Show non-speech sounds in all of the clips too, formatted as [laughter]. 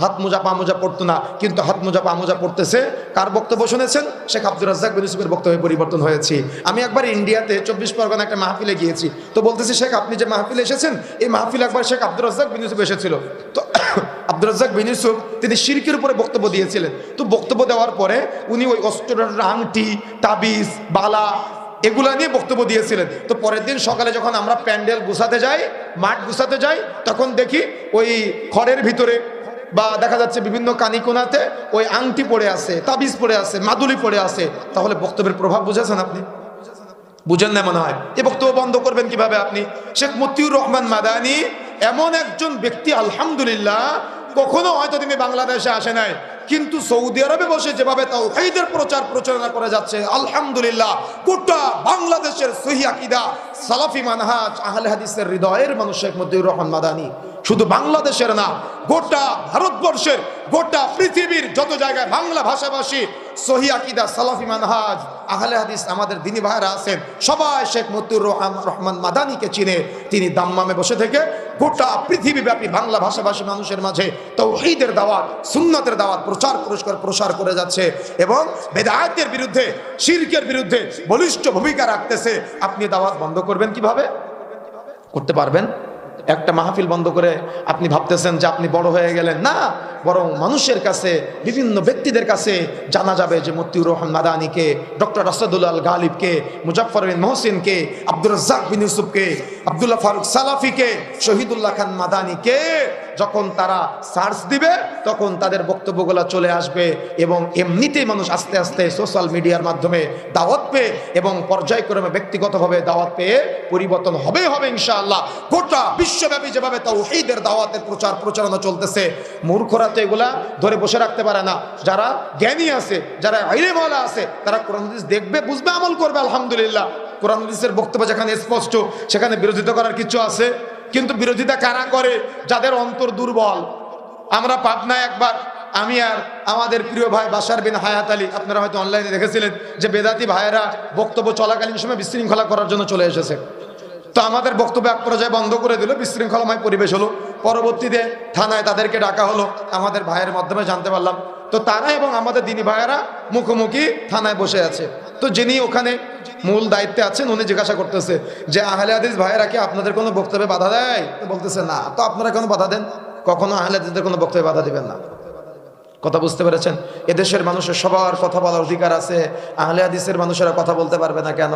হাত মোজা, পা মোজা পড়তো না, কিন্তু হাত মোজা, পা মোজা পড়তেছে। কার বক্তব্য শুনেছেন? শেখ আব্দুর রাজ্জাক বিন ইউসুফের বক্তব্যে পরিবর্তন হয়েছে। আমি একবার ইন্ডিয়াতে চব্বিশ পরগনা একটা মাহফিলে গিয়েছি। তো বলতেছি, শেখ, আপনি যে মাহফিলে এসেছেন, এই মাহফিলে একবার শেখ আব্দুর রাজ্জাক বিন ইউসুফ এসেছিল। তো [coughs] আব্দুর রাজ্জাক বিন ইউসুফ, তিনি শিরকের উপরে বক্তব্য দিয়েছিলেন। তো বক্তব্য দেওয়ার পরে উনি ওই অস্ত্রের আংটি তাবিজ, বালা এগুলা নিয়ে বক্তব্য দিয়েছিলেন। তো পরের দিন সকালে যখন আমরা প্যান্ডেল গুছাতে যাই, মাঠ গুছাতে যাই, তখন দেখি ওই খড়ের ভিতরে বা দেখা যাচ্ছে বিভিন্ন কানিকোনাতে ওই আংটি পড়ে আছে, তাবিজ পড়ে আছে, মাদুলি পড়ে আছে। তাহলে বক্তব্যের প্রভাব বুঝেছেন আপনি? বুঝেন না মনে হয়? এ বক্তব্য বন্ধ করবেন কীভাবে আপনি? শেখ মতিউর রহমান মাদানি এমন একজন ব্যক্তি, আলহামদুলিল্লাহ, কখনো হয়তো তিনি বাংলাদেশে আসে নাই, কিন্তু সৌদি আরবে বসে যেভাবে তাও হাইদের প্রচার প্রচারণা করে যাচ্ছে, আলহামদুলিল্লাহ, গোটা বাংলাদেশের সহি আকিদা সালাফি মানহাজ আহলে হাদিসের হৃদয়ের মানুষ শেখ মতিউর রহমান মাদানি। শুধু বাংলাদেশের না, গোটা ভারতবর্ষের গোটা পৃথিবীর যত জায়গায় বাংলা ভাষাভাষী, সহি আকিদা সালাফি মানহাজ, আহলে হাদিস আমাদের দিনী ভাইরা আছেন, সবাই শেখ মতিউর রহমান মাদানিকে চিনে, তিনি দাম্মামে বসে থেকে গোটা পৃথিবীব্যাপী বাংলা ভাষাভাষী মানুষের মাঝে তো তৌহিদের দাওয়াত, সুন্নতের দাওয়াত প্রচার পুরস্কার প্রসার করে যাচ্ছে এবং বেদায়তের বিরুদ্ধে, শিরকের বিরুদ্ধে বলিষ্ঠ ভূমিকা রাখতেছে। আপনি দাওয়াত বন্ধ করবেন কীভাবে? করতে পারবেন? একটা মাহফিল বন্ধ করে আপনি ভাবতেছেন যে আপনি বড় হয়ে গেলেন। না, বরং মানুষের কাছে, বিভিন্ন ব্যক্তিদের কাছে জানা যাবে যে মতিউর রহমান মাদানিকে, ডক্টর রাসাদুল আল গালিবকে মুজাফর বিন মহসিনকে, আব্দুর রাজ্জাক বিন ইউসুফকে, আবদুল্লাহ ফারুক সালাফিকে, শহীদুল্লাহ খান মাদানিকে যখন তারা সার্চ দিবে, তখন তাদের বক্তব্যগুলো চলে আসবে এবং এমনিতেই মানুষ আস্তে আস্তে সোশ্যাল মিডিয়ার মাধ্যমে দাওয়াত পেয়ে এবং পর্যায়ক্রমে ব্যক্তিগতভাবে দাওয়াত পেয়ে পরিবর্তন হবে হবে ইনশাআল্লাহ। গোটা বিশ্বব্যাপী যেভাবে তাওহীদের দাওয়াতের প্রচার প্রচারণা চলতেছে মূর্খরা তো এগুলা ধরে বসে রাখতে পারে না। যারা জ্ঞানী আছে, যারা আইলেমওয়ালা আছে, তারা কোরআন দেখবে, বুঝবে, আমল করবে, আলহামদুলিল্লাহ। কোরআন হাদিসের বক্তব্য যেখানে স্পষ্ট, সেখানে বিরোধিতা করার কিছু আছে। কিন্তু বিরোধিতা কারা করে? যাদের অন্তর দুর্বল। আমরা পাবনায় একবার, আমি আর আমাদের প্রিয় ভাই বাসার বিন হায়াত আলী, আপনারা হয়তো অনলাইনে দেখেছিলেন যে বেদাতি ভাইয়েরা বক্তব্য চলাকালীন সময় বিশৃঙ্খলা করার জন্য চলে এসেছে। তো আমাদের বক্তব্য এক পর্যায়ে বন্ধ করে দিল, বিশৃঙ্খলাময় পরিবেশ হলো। পরবর্তীতে থানায় তাদেরকে ডাকা হলো, আমাদের ভাইয়ের মাধ্যমে জানতে পারলাম। তো তারা এবং আমাদের দিনী ভাইয়েরা মুখোমুখি থানায় বসে আছে। তো যিনি ওখানে মূল দায়িত্বে আছেন, উনি জিজ্ঞাসা করতেছে যে, আহলে আদিস ভাইয়েরা কি আপনাদের কোনো বক্তব্যে বাধা দেয়? বলতেছে, না। তো আপনারা কেন বাধা দেন? কখনো আহলে হাদিসদের কোনো বক্তব্যে বাধা দিবেন না। কথা বুঝতে পেরেছেন? এদেশের মানুষের সবার কথা বলার অধিকার আছে। আহলে হাদিসের মানুষেরা কথা বলতে পারবে না কেন?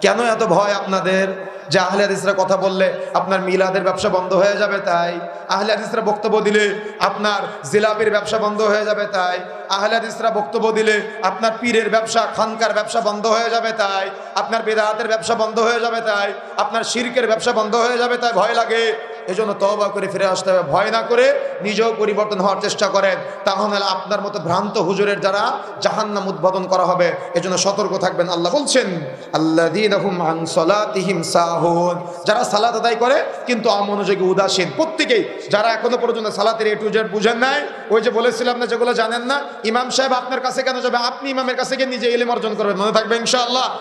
কেন এত ভয় আপনাদের যে আহলে হাদিসরা কথা বললে আপনার মিলাদের ব্যবসা বন্ধ হয়ে যাবে তাই? আহলে হাদিসরা বক্তব্য দিলে আপনার জিলাপির ব্যবসা বন্ধ হয়ে যাবে তাই? আহলে হাদিসরা বক্তব্য দিলে আপনার পীরের ব্যবসা, খানকার ব্যবসা বন্ধ হয়ে যাবে তাই? আপনার বেদাহাতের ব্যবসা বন্ধ হয়ে যাবে তাই? আপনার শিরকের ব্যবসা বন্ধ হয়ে যাবে তাই? ভয় লাগে। এজন্য তওবা করে ফিরে আসতে হবে। ভয় না করে নিজেও পরিবর্তন হওয়ার চেষ্টা করেন। তাহলে আপনার মতো ভ্রান্ত হুজুরের দ্বারা জাহান্নাম উদ্বোধন করা হবে। এজন্য সতর্ক থাকবেন। আল্লাহ বলছেন সাহুন। যারা সালাত আদায় করে, কিন্তু অমনোযোগী উদাসীন। প্রত্যেকেই, যারা এখনও পর্যন্ত সালাতের এ টু জেড বুঝেন নাই, ওই যে বলেছিলাম না, যেগুলো জানেন না, ইমাম সাহেব আপনার কাছে কেন যাবে? আপনি ইমামের কাছে গিয়ে নিজে ইলম অর্জন করবেন। মনে থাকবে ইনশাআল্লাহ।